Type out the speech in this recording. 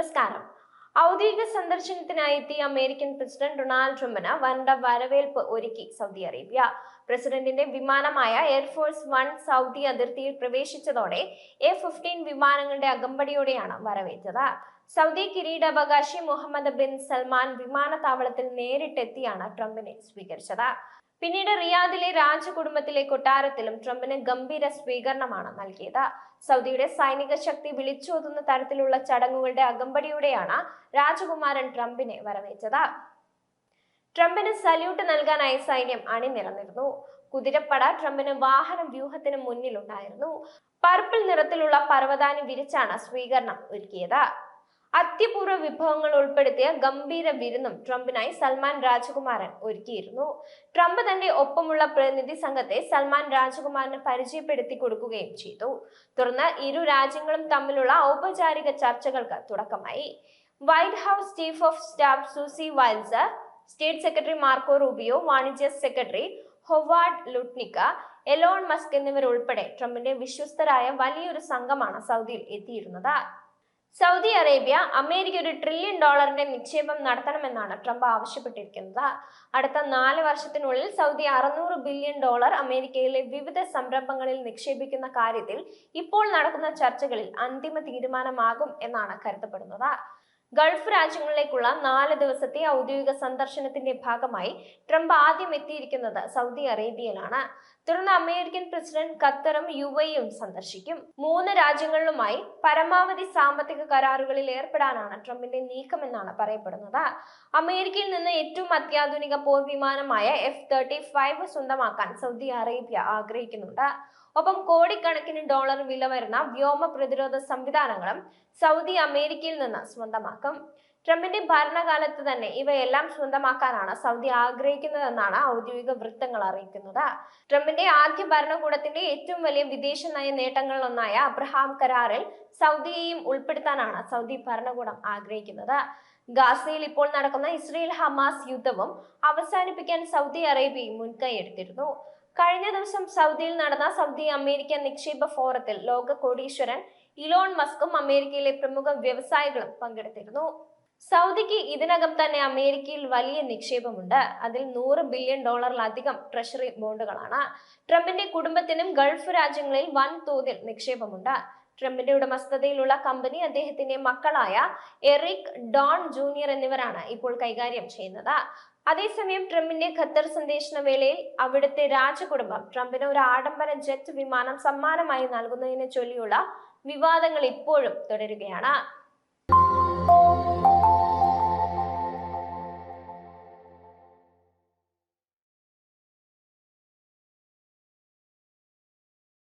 നമസ്കാരം. ഔദ്യോഗിക സന്ദർശനത്തിനായി എത്തിയ അമേരിക്കൻ പ്രസിഡന്റ് ഡൊണാൾഡ് ട്രംപിന് വരണ്ട വരവേൽപ്പ് ഒരുക്കി സൗദി അറേബ്യ. പ്രസിഡന്റിന്റെ വിമാനമായ എയർഫോഴ്സ് വൺ സൗദി അതിർത്തിയിൽ പ്രവേശിച്ചതോടെ എ ഫിഫ്റ്റീൻ വിമാനങ്ങളുടെ അകമ്പടിയോടെയാണ് വരവേറ്റത്. സൗദി കിരീടാവകാശി മുഹമ്മദ് ബിൻ സൽമാൻ വിമാനത്താവളത്തിൽ നേരിട്ടെത്തിയാണ് ട്രംപിനെ സ്വീകരിച്ചത്. പിന്നീട് റിയാദിലെ രാജകുടുംബത്തിലെ കൊട്ടാരത്തിലും ട്രംപിന് ഗംഭീര സ്വീകരണമാണ് നൽകിയത്. സൗദിയുടെ സൈനിക ശക്തി വിളിച്ചോതുന്ന തരത്തിലുള്ള ചടങ്ങുകളുടെ അകമ്പടിയോടെയാണ് രാജകുമാരൻ ട്രംപിനെ വരവേറ്റത്. ട്രംപിന് സല്യൂട്ട് നൽകാനായി സൈന്യം അണിനിരന്നിരുന്നു. കുതിരപ്പട ട്രംപിന് വാഹന വ്യൂഹത്തിന് മുന്നിലുണ്ടായിരുന്നു. പർപ്പിൾ നിറത്തിലുള്ള പർവതാനി വിരിച്ചാണ് സ്വീകരണം ഒരുക്കിയത്. അത്യപൂർവ വിഭവങ്ങൾ ഉൾപ്പെടുത്തിയ ഗംഭീര വിരുന്നും ട്രംപിനായി സൽമാൻ രാജകുമാരൻ ഒരുക്കിയിരുന്നു. ട്രംപ് തന്റെ ഒപ്പമുള്ള പ്രതിനിധി സംഘത്തെ സൽമാൻ രാജകുമാരന് പരിചയപ്പെടുത്തി കൊടുക്കുകയും ചെയ്തു. തുടർന്ന് ഇരു രാജ്യങ്ങളും തമ്മിലുള്ള ഔപചാരിക ചർച്ചകൾക്ക് തുടക്കമായി. White House chief of staff Susie Wiles state secretary Marco Rubio വാണിജ്യ secretary Howard Lutnick Elon Musk എന്നിവരുൾപ്പെടെ ട്രംപിന്റെ വിശ്വസ്തരായ വലിയൊരു സംഘമാണ് സൗദിയിൽ എത്തിയിരുന്നത്. സൗദി അറേബ്യ അമേരിക്ക ഒരു ട്രില്യൺ ഡോളറിന്റെ നിക്ഷേപം നടത്തണമെന്നാണ് ട്രംപ് ആവശ്യപ്പെട്ടിരിക്കുന്നത്. അടുത്ത നാല് വർഷത്തിനുള്ളിൽ സൗദി അറുന്നൂറ് ബില്യൺ ഡോളർ അമേരിക്കയിലെ വിവിധ സംരംഭങ്ങളിൽ നിക്ഷേപിക്കുന്ന കാര്യത്തിൽ ഇപ്പോൾ നടക്കുന്ന ചർച്ചകളിൽ അന്തിമ തീരുമാനമാകും എന്നാണ് കരുതപ്പെടുന്നത്. ഗൾഫ് രാജ്യങ്ങളിലേക്കുള്ള നാല് ദിവസത്തെ ഔദ്യോഗിക സന്ദർശനത്തിന്റെ ഭാഗമായി ട്രംപ് ആദ്യം എത്തിയിരിക്കുന്നത് സൗദി അറേബ്യയിലാണ്. തുടർന്ന് അമേരിക്കൻ പ്രസിഡന്റ് ഖത്തറും യു എയും സന്ദർശിക്കും. മൂന്ന് രാജ്യങ്ങളിലുമായി പരമാവധി സാമ്പത്തിക കരാറുകളിൽ ഏർപ്പെടാനാണ് ട്രംപിന്റെ നീക്കമെന്നാണ് പറയപ്പെടുന്നത്. അമേരിക്കയിൽ നിന്ന് ഏറ്റവും അത്യാധുനിക പോർ വിമാനമായ എഫ് തേർട്ടി ഫൈവ് സ്വന്തമാക്കാൻ സൗദി അറേബ്യ ആഗ്രഹിക്കുന്നുണ്ട്. ഒപ്പം കോടിക്കണക്കിന് ഡോളർ വില വരുന്ന വ്യോമ പ്രതിരോധ സംവിധാനങ്ങളും സൗദി അമേരിക്കയിൽ നിന്ന് സ്വന്തമാക്കും. ട്രംപിന്റെ ഭരണകാലത്ത് തന്നെ ഇവയെല്ലാം സ്വന്തമാക്കാനാണ് സൗദി ആഗ്രഹിക്കുന്നതെന്നാണ് ഔദ്യോഗിക വൃത്തങ്ങൾ അറിയിക്കുന്നത്. ട്രംപിന്റെ ആദ്യ ഭരണകൂടത്തിന്റെ ഏറ്റവും വലിയ വിദേശ നയ നേട്ടങ്ങളിലൊന്നായ അബ്രഹാം കരാറിൽ സൗദിയെയും ഉൾപ്പെടുത്താനാണ് സൗദി ഭരണകൂടം ആഗ്രഹിക്കുന്നത്. ഗാസയിൽ ഇപ്പോൾ നടക്കുന്ന ഇസ്രയേൽ ഹമാസ് യുദ്ധവും അവസാനിപ്പിക്കാൻ സൗദി അറേബ്യയും മുൻകൈ എടുത്തിരുന്നു. കഴിഞ്ഞ ദിവസം സൗദിയിൽ നടന്ന സൗദി അമേരിക്ക നിക്ഷേപ ഫോറത്തിൽ ലോക കോടീശ്വരൻ ഇലോൺ മസ്കും അമേരിക്കയിലെ പ്രമുഖ വ്യവസായികളും പങ്കെടുത്തിരുന്നു. സൗദിക്ക് ഇതിനകം തന്നെ അമേരിക്കയിൽ വലിയ നിക്ഷേപമുണ്ട്. അതിൽ നൂറ് ബില്യൺ ഡോളറിലധികം ട്രഷറി ബോണ്ടുകളാണ്. ട്രംപിന്റെ കുടുംബത്തിനും ഗൾഫ് രാജ്യങ്ങളിൽ വൻതോതിൽ നിക്ഷേപമുണ്ട്. ട്രംപിന്റെ ഉടമസ്ഥതയിലുള്ള കമ്പനി അദ്ദേഹത്തിന്റെ മക്കളായ എറിക് ഡോൺ ജൂനിയർ എന്നിവരാണ് ഇപ്പോൾ കൈകാര്യം ചെയ്യുന്നത്. അതേസമയം ട്രംപിന്റെ ഖത്തർ സന്ദർശന വേളയിൽ അവിടുത്തെ രാജകുടുംബം ട്രംപിന് ഒരു ആഡംബര ജെറ്റ് വിമാനം സമ്മാനമായി നൽകുന്നതിനെ ചൊല്ലിയുള്ള വിവാദങ്ങൾ ഇപ്പോഴും തുടരുകയാണ്.